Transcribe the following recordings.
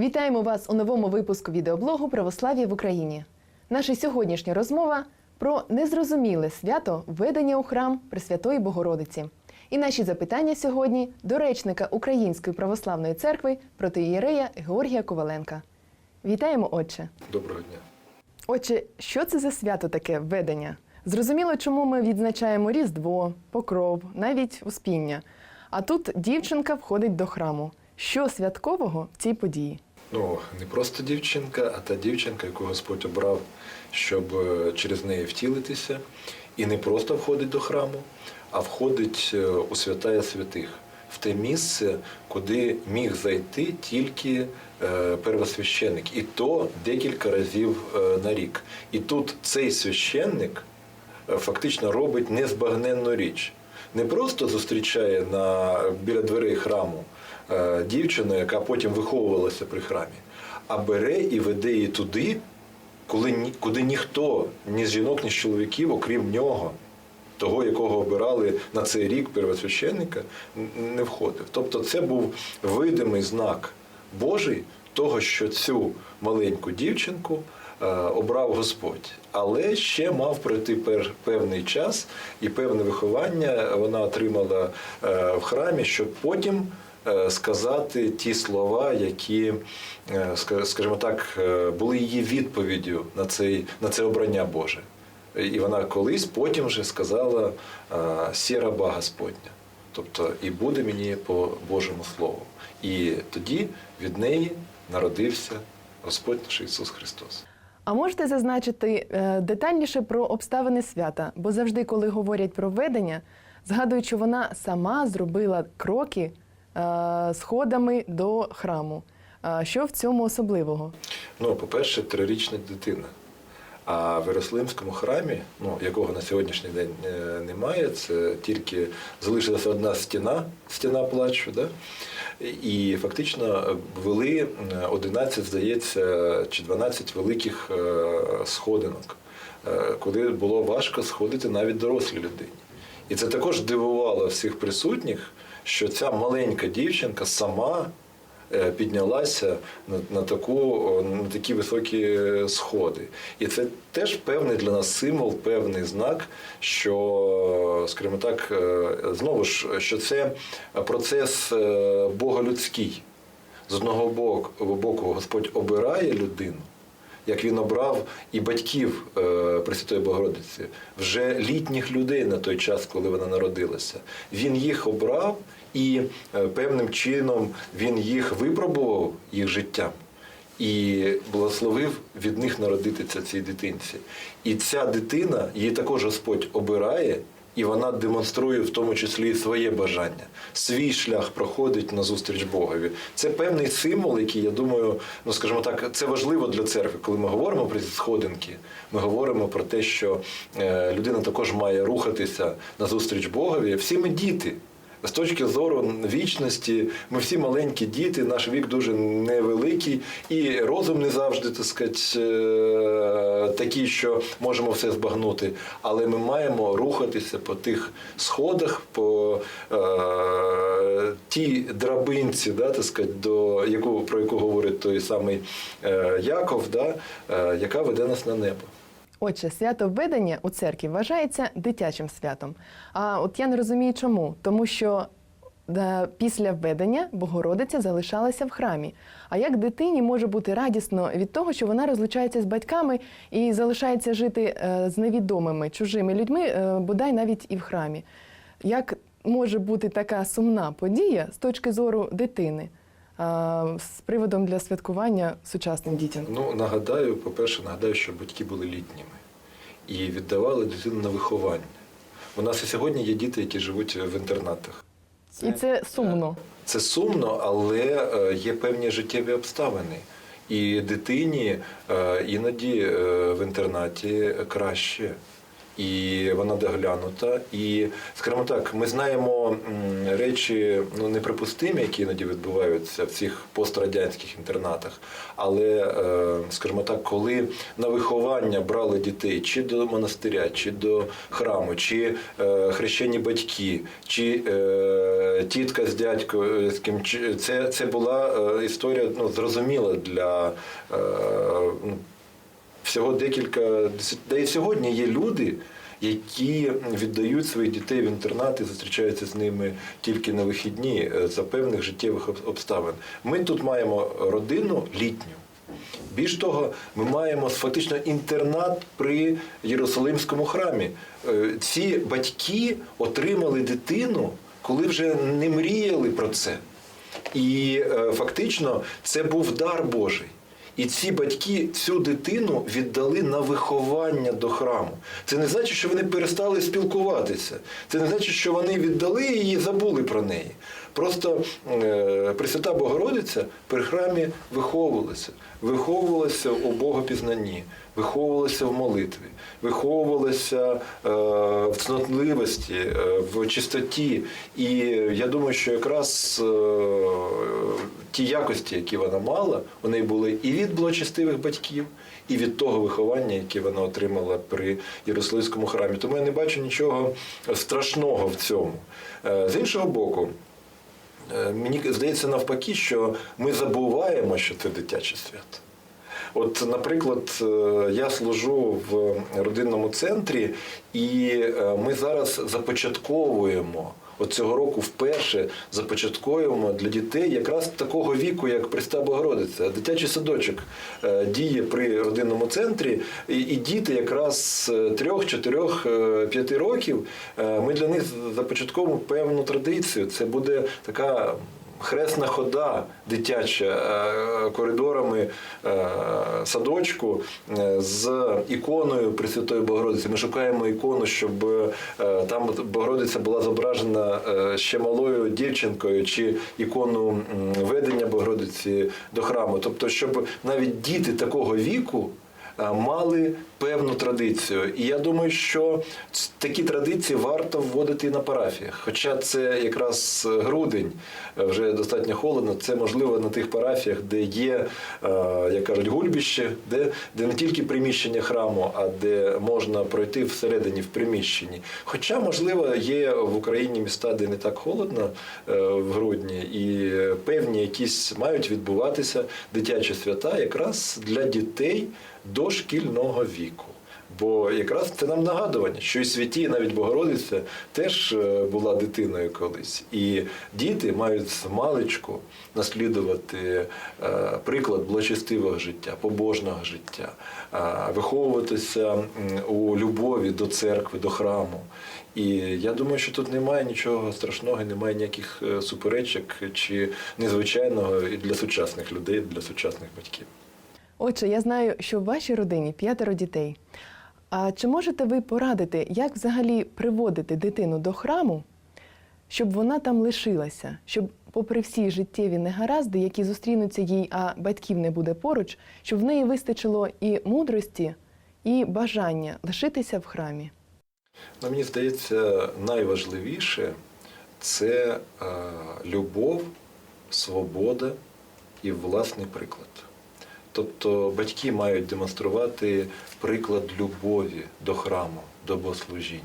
Вітаємо вас у новому випуску відеоблогу Православ'я в Україні. Наша сьогоднішня розмова про незрозуміле свято введення у храм Пресвятої Богородиці. І наші запитання сьогодні до речника Української православної церкви протиєрея Георгія Коваленка. Вітаємо, отче! Доброго дня. Отче, що це за свято таке введення? Зрозуміло, чому ми відзначаємо Різдво, Покров, навіть Успіння. А тут дівчинка входить до храму. Що святкового в цій події? Ну, не просто дівчинка, а та дівчинка, яку Господь обрав, щоб е, через неї втілитися, і не просто входить до храму, а входить е, у святая святих, в те місце, куди міг зайти тільки е, первосвященник, і то декілька разів на рік. І тут цей священник фактично робить незбагненну річ. Не просто зустрічає на, біля дверей храму е, дівчину, яка потім виховувалася при храмі, а бере і веде її туди, коли, куди ніхто, ні з жінок, ні з чоловіків, окрім нього, того, якого обирали на цей рік первосвященника, не входив. Тобто це був видимий знак Божий того, що цю маленьку дівчинку е, обрав Господь. Але ще мав пройти пер- певний час і певне виховання вона отримала е, в храмі, щоб потім сказати ті слова, які, е, скажімо так, е, були її відповіддю на, цей, на це обрання Боже. І вона колись потім вже сказала е, «Сє раба Господня. Тобто, і буде мені по Божому Слову. І тоді від неї народився Господь наш Ісус Христос. А можете зазначити е, детальніше про обставини свята? Бо завжди, коли говорять про ведення, згадують, що вона сама зробила кроки е, сходами до храму. Е, що в цьому особливого? Ну, по-перше, трирічна дитина. А в Єрусалимському храмі, ну, якого на сьогоднішній день е, немає, це тільки залишилася одна стіна, стіна плачу. Да? І фактично вели е, 11, здається, чи 12 великих е, сходинок, е, куди було важко сходити навіть дорослій людині. І це також дивувало всіх присутніх, що ця маленька дівчинка сама е, піднялася на, на, таку, на такі високі сходи. І це теж певний для нас символ, певний знак, що, скажімо так, е, знову ж, що це процес е, боголюдський. З одного боку, боку Господь обирає людину, як він обрав і батьків е, Пресвятої Богородиці, вже літніх людей на той час, коли вона народилася. Він їх обрав і е, певним чином він їх випробував їх життям. І благословив від них народитися цій дитинці. І ця дитина, її також Господь обирає, і вона демонструє в тому числі і своє бажання, свій шлях проходить на зустріч Богові. Це певний символ, який я думаю, ну скажімо так, це важливо для церкви. Коли ми говоримо про ці сходинки, ми говоримо про те, що е, людина також має рухатися на зустріч Богові. Всі ми діти. З точки зору вічності, ми всі маленькі діти, наш вік дуже невеликий, і розум не завжди так сказати, е, такий, що можемо все збагнути. Але ми маємо рухатися по тих сходах, по е, тій драбинці, да, так сказати, до яку, про яку говорить той самий е, Яков, да, е, яка веде нас на небо. Отже, свято введення у церкві вважається дитячим святом. А от я не розумію, чому. Тому що після введення Богородиця залишалася в храмі. А як дитині може бути радісно від того, що вона розлучається з батьками і залишається жити е, з невідомими чужими людьми, е, бодай навіть і в храмі? Як може бути така сумна подія з точки зору дитини? З приводом для святкування сучасним дітям. Ну, нагадаю, по-перше, нагадаю, що батьки були літніми і віддавали дитину на виховання. У нас і сьогодні є діти, які живуть в інтернатах. І це сумно. Це сумно, але е, є певні життєві обставини. І дитині е, іноді е, в інтернаті краще. І вона доглянута. І, скажімо так, ми знаємо речі ну, неприпустимі, які іноді відбуваються в цих пострадянських інтернатах. Але, е, скажімо так, коли на виховання брали дітей чи до монастиря, чи до храму, чи е, хрещені батьки, чи е, тітка з дядькою, з ким це, це була історія ну, зрозуміла для ну, всього декілька Та і сьогодні є люди, які віддають своїх дітей в інтернати, зустрічаються з ними тільки на вихідні е, за певних життєвих обставин. Ми тут маємо родину літню. Більш того, ми маємо фактично інтернат при Єрусалимському храмі. Е, Ці батьки отримали дитину, коли вже не мріяли про це. І е, фактично це був дар Божий. І ці батьки цю дитину віддали на виховання до храму. Це не значить, що вони перестали спілкуватися. Це не значить, що вони віддали її забули про неї. Просто е, Пресвята Богородиця при храмі виховувалася, виховувалася у богопізнанні, виховувалася в молитві, виховувалася е, в цнотливості, е, в чистоті. І я думаю, що якраз ті якості, які вона мала, вони були і від благочестивих батьків, і від того виховання, яке вона отримала при Єрусалимському храмі. Тому я не бачу нічого страшного в цьому. З іншого боку, Мені здається навпаки, що ми забуваємо, що це дитяче свято. От, наприклад, е, я служу в родинному центрі, і е, ми зараз започатковуємо. От цього року вперше започатковуємо для дітей якраз такого віку, як Преста Богородиця. Дитячий садочок е, діє при родинному центрі, і, діти якраз з трьох, чотирьох, е, п'яти років. е, Ми для них започатковуємо певну традицію. Це буде така хресна хода дитяча е, коридорами е, садочку е, з іконою Пресвятої Богородиці. Ми шукаємо ікону, щоб там Богородиця була зображена ще малою дівчинкою, чи ікону ведення Богородиці до храму. Тобто, щоб навіть діти такого віку. Мали певну традицію, і я думаю, що такі традиції варто вводити на парафіях. Хоча це якраз грудень, е, вже достатньо холодно. Це можливо на тих парафіях, де є, е, як кажуть, гульбище, де, де не тільки приміщення храму, а де можна пройти всередині в приміщенні. Хоча, можливо, є в Україні міста, де не так холодно е, в грудні, і певні якісь мають відбуватися дитячі свята якраз для дітей дошкільного віку. Бо якраз це нам нагадування, що і святі, навіть Богородиця теж е, була дитиною колись. І діти мають з маличку наслідувати е, приклад благочестивого життя, побожного життя, е, виховуватися у любові до церкви, до храму. І я думаю, що тут немає нічого страшного, немає ніяких суперечок чи незвичайного і для сучасних людей, для сучасних батьків. Отже, я знаю, що в вашій родині п'ятеро дітей. А чи можете ви порадити, як взагалі приводити дитину до храму, щоб вона там лишилася, щоб, попри всі життєві негаразди, які зустрінуться їй, а батьків не буде поруч, щоб в неї вистачило і мудрості, і бажання лишитися в храмі? Ну, мені здається, найважливіше це е, любов, свобода і власний приклад. Тобто батьки мають демонструвати приклад любові до храму, до богослужіння.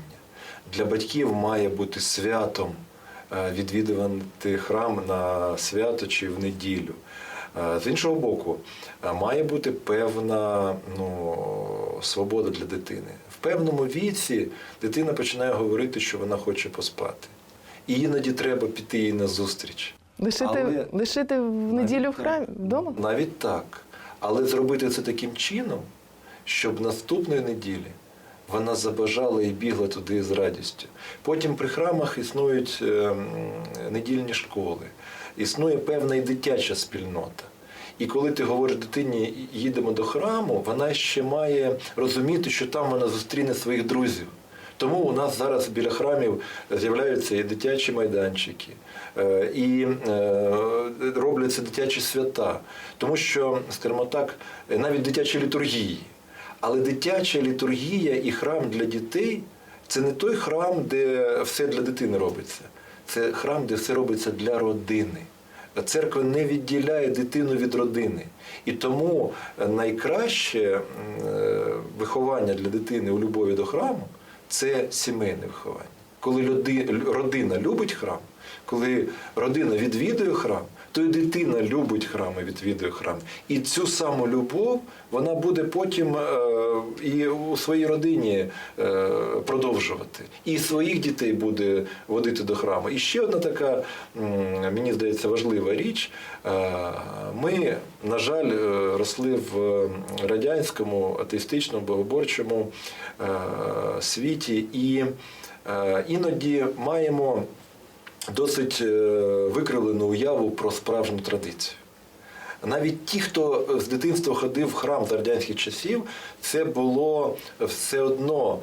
Для батьків має бути святом е, відвідувати храм на свято чи в неділю. Е, З іншого боку, е, має бути певна ну, свобода для дитини. В певному віці дитина починає говорити, що вона хоче поспати. І іноді треба піти їй на зустріч. Лишити, Але- лишити в неділю в храмі вдома? Навіть так. Але зробити це таким чином, щоб наступної неділі вона забажала і бігла туди з радістю. Потім при храмах існують е, недільні школи, існує певна і дитяча спільнота. І коли ти говориш дитині, їдемо до храму, вона ще має розуміти, що там вона зустріне своїх друзів. Тому у нас зараз біля храмів з'являються і дитячі майданчики, е, і е, робляться дитячі свята. Тому що, скажімо так, навіть дитячі літургії. Але дитяча літургія і храм для дітей це не той храм, де все для дитини робиться. Це храм, де все робиться для родини. Церква не відділяє дитину від родини. І тому найкраще е, виховання для дитини у любові до храму це сімейне виховання. Коли родина любить храм, коли родина відвідує храм, то і дитина любить храм і відвідує храм. І цю саму любов вона буде потім е, і у своїй родині е, продовжувати. І своїх дітей буде водити до храму. І ще одна така, мені здається, важлива річ. Е, Ми, на жаль, росли в радянському атеїстичному богоборчому світі і іноді маємо досить е, викривлену уяву про справжню традицію. Навіть ті, хто з дитинства ходив в храм з радянських часів, це було все одно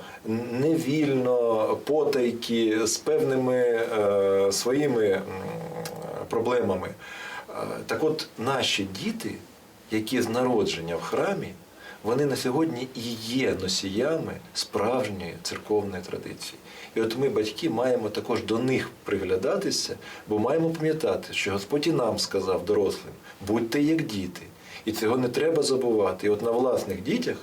невільно, потайки, з певними е, своїми проблемами. Е, Так от наші діти, які з народження в храмі, вони на сьогодні і є носіями справжньої церковної традиції. І от ми, батьки, маємо також до них приглядатися, бо маємо пам'ятати, що Господь і нам сказав дорослим: будьте як діти. І цього не треба забувати. І от на власних дітях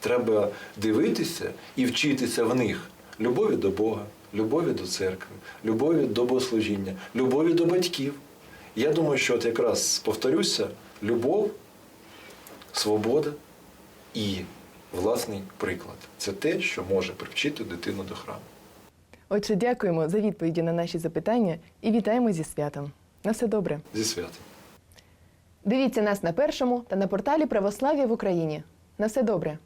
треба дивитися і вчитися в них любові до Бога, любові до церкви, любові до богослужіння, любові до батьків. Я думаю, що от якраз повторюся, любов, свобода і власний приклад це те, що може привчити дитину до храму. Отже, дякуємо за відповіді на наші запитання і вітаємо зі святом. На все добре. Зі святом. Дивіться нас на першому та на порталі Православ'я в Україні. На все добре.